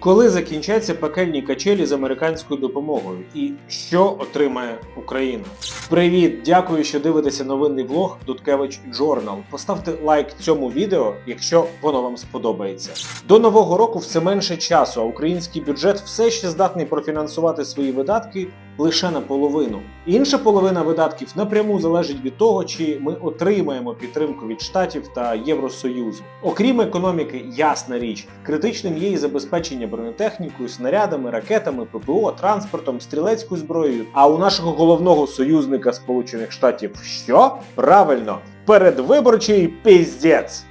Коли закінчаться пекельні качелі з американською допомогою, і що отримає Україна? Привіт! Дякую, що дивитеся новинний влог Дудкевич Джорнал. Поставте лайк цьому відео, якщо воно вам сподобається. До нового року все менше часу, а український бюджет все ще здатний профінансувати свої видатки лише наполовину. Інша половина видатків напряму залежить від того, чи ми отримаємо підтримку від штатів та Євросоюзу. Окрім економіки, ясна річ, критичним є і забезпечення бронетехнікою, снарядами, ракетами, ППО, транспортом, стрілецькою зброєю. А у нашого головного союзника Сполучених Штатів що? Правильно, передвиборчий піздець.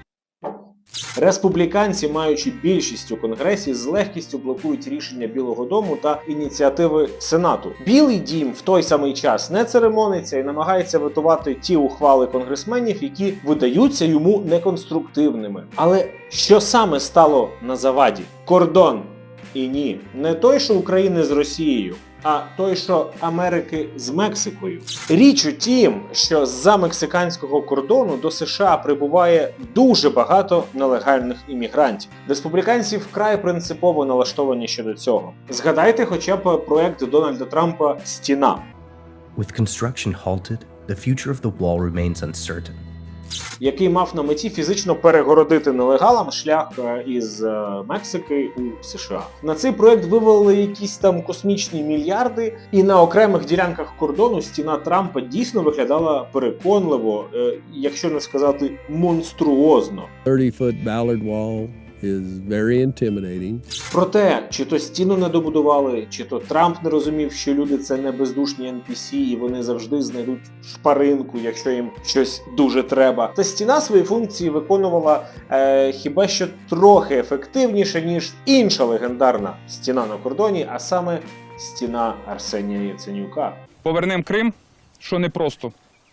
Республіканці, маючи більшість у конгресі, з легкістю блокують рішення Білого Дому та ініціативи Сенату. Білий дім в той самий час не церемониться і намагається витувати ті ухвали конгресменів, які видаються йому неконструктивними. Але що саме стало на заваді? Кордон. І ні, не той, що України з Росією, а той, що Америки з Мексикою. Річ у тім, що з-за мексиканського кордону до США прибуває дуже багато нелегальних іммігрантів. Республіканці вкрай принципово налаштовані щодо цього. Згадайте, хоча б проект Дональда Трампа Стіна. With construction halted, the future of the wall remains uncertain. Який мав на меті фізично перегородити нелегалам шлях е, із е, Мексики у США. На цей проект вивели якісь там космічні мільярди, і на окремих ділянках кордону стіна Трампа дійсно виглядала переконливо, е, якщо не сказати монструозно. 30 foot Ballard Wall is very intimidating. Проте, чи то стіну не добудували, чи то Трамп не розумів, що люди це не бездушні NPC, і вони завжди знайдуть шпаринку, якщо їм щось дуже треба. Та стіна свої функції виконувала е, хіба що трохи ефективніше, ніж інша легендарна стіна на кордоні, а саме стіна Арсенія Яценюка. Повернемо Крим, що непросто,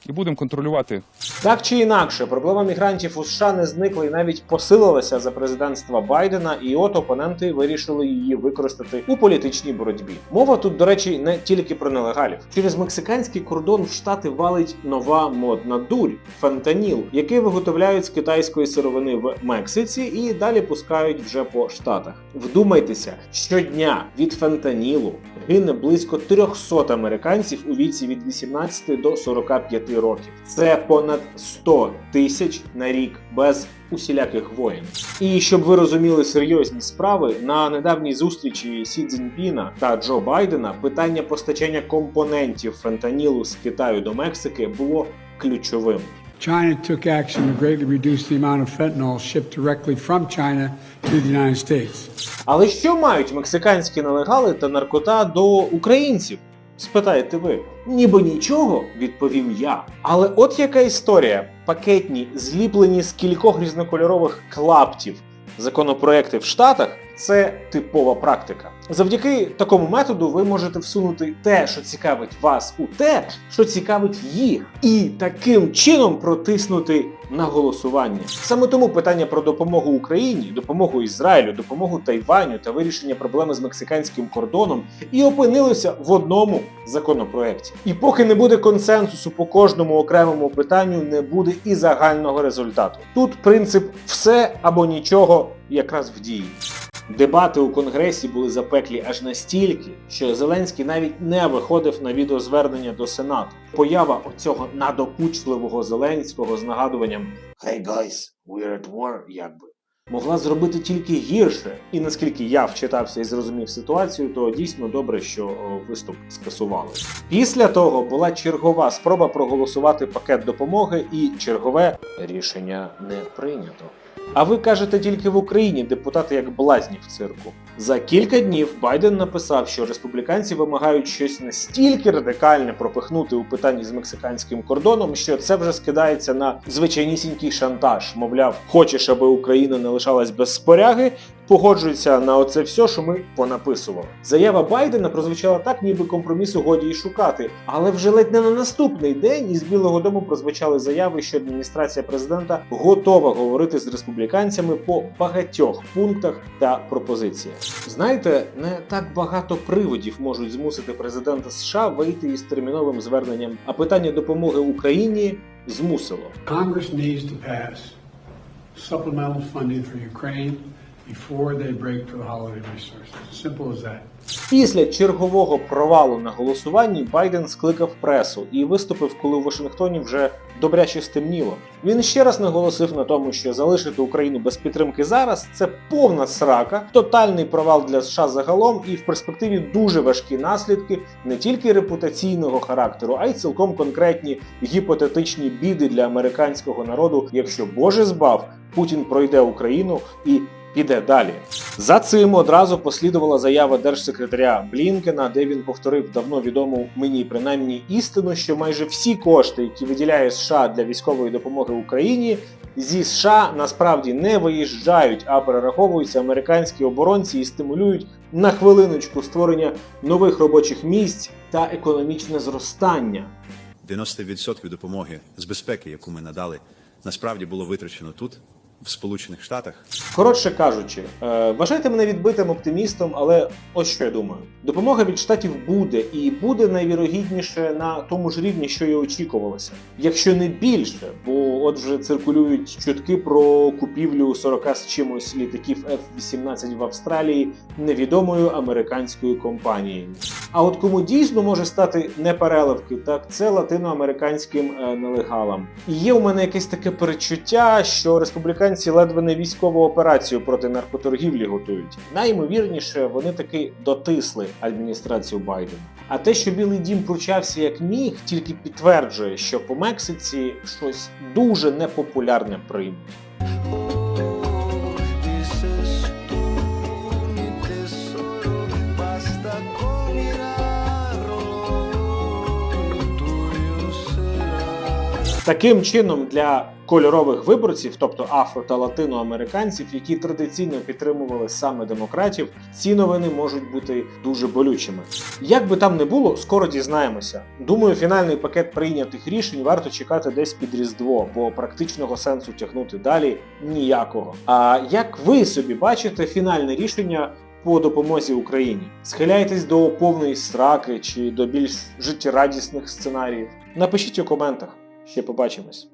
і будемо контролювати Так чи інакше, проблема мігрантів у США не зникла і навіть посилилася за президентства Байдена, і от опоненти вирішили її використати у політичній боротьбі. Мова тут, до речі, не тільки про нелегалів. Через мексиканський кордон в штати валить нова модна дурь фентаніл, який виготовляють з китайської сировини в Мексиці і далі пускають вже по штатах. Вдумайтеся, щодня від фентанілу гине близько 300 американців у віці від 18 до 45 років. Це понад 100 тисяч на рік без усіляких воєн. І щоб ви розуміли серйозні справи, на недавній зустрічі Сі Цзіньпіна та Джо Байдена питання постачання компонентів фентанілу з Китаю до Мексики було ключовим. China took action to greatly reduce the amount of fentanyl shipped directly from China to the United States. Але що мають мексиканські нелегали та наркота до українців? Спитаєте ви? Ніби нічого, відповім я. Але от яка історія: пакетні, зліплені з кількох різнокольорових клаптів законопроекти в Штатах це типова практика. Завдяки такому методу ви можете всунути те, що цікавить вас, у те, що цікавить їх, і таким чином протиснути на голосування. Саме тому питання про допомогу Україні, допомогу Ізраїлю, допомогу Тайваню та вирішення проблеми з мексиканським кордоном і опинилося в одному законопроекті. І поки не буде консенсусу по кожному окремому питанню, не буде і загального результату. Тут принцип все або нічого якраз в дії. Дебати у конгресі були запеклі аж настільки, що Зеленський навіть не виходив на відеозвернення до Сенату. Поява оцього надокучливого Зеленського з нагадуванням «Hey guys, we're at war», якби. Могла зробити тільки гірше, і наскільки я вчитався і зрозумів ситуацію, то дійсно добре, що виступ скасували. Після того була чергова спроба проголосувати пакет допомоги, і чергове рішення не прийнято. А ви кажете тільки в Україні депутати як блазні в цирку. За кілька днів Байден написав, що республіканці вимагають щось настільки радикальне пропихнути у питанні з мексиканським кордоном, що це вже скидається на звичайнісінький шантаж. Мовляв, хочеш, аби Україна не лишалась без споряги, погоджується на оце все, що ми понаписували. Заява Байдена прозвучала так, ніби компромісу годі й шукати, але вже ледь не на наступний день із Білого Дому прозвучали заяви, що адміністрація президента готова говорити з республіканцями по багатьох пунктах та пропозиціях. Знаєте, не так багато приводів можуть змусити президента США вийти із терміновим зверненням, а питання допомоги Україні змусило. Congress needs to pass supplemental funding for Ukraine before. Після чергового провалу на голосуванні Байден скликав пресу і виступив, коли у Вашингтоні вже добряче стемніло. Він ще раз наголосив на тому, що залишити Україну без підтримки зараз це повна срака, тотальний провал для США загалом, і в перспективі дуже важкі наслідки не тільки репутаційного характеру, а й цілком конкретні гіпотетичні біди для американського народу, якщо Боже збав, Путін пройде Україну і піде далі. За цим одразу послідувала заява держсекретаря Блінкена, де він повторив давно відому мені принаймні істину, що майже всі кошти, які виділяє США для військової допомоги Україні, зі США насправді не виїжджають, а перераховуються американські оборонці і стимулюють на хвилиночку створення нових робочих місць та економічне зростання. 90% допомоги з безпеки, яку ми надали, насправді було витрачено тут, в Сполучених Штатах. Коротше кажучи, е, вважайте мене відбитим оптимістом, але ось що я думаю: допомога від штатів буде і буде найвірогідніше на тому ж рівні, що і очікувалося, якщо не більше, бо от вже циркулюють чутки про купівлю 40 з чимось літаків F-18 в Австралії невідомою американською компанією. А от кому дійсно може стати непереливки, так це латиноамериканським е, нелегалам. І є у мене якесь таке перечуття, що республіканці ледве не військову операцію проти наркоторгівлі готують. Найімовірніше, вони таки дотисли адміністрацію Байдена. А те, що Білий Дім пручався як міг, тільки підтверджує, що по Мексиці щось дуже непопулярне приймуть. Таким чином, для кольорових виборців, тобто афро та латиноамериканців, які традиційно підтримували саме демократів, ці новини можуть бути дуже болючими. Як би там не було, скоро дізнаємося. Думаю, фінальний пакет прийнятих рішень варто чекати десь під Різдво, бо практичного сенсу тягнути далі ніякого. А як ви собі бачите фінальне рішення? По допомозі Україні схиляєтесь до повної сраки чи до більш життєрадісних сценаріїв? Напишіть у коментах. Ще побачимось.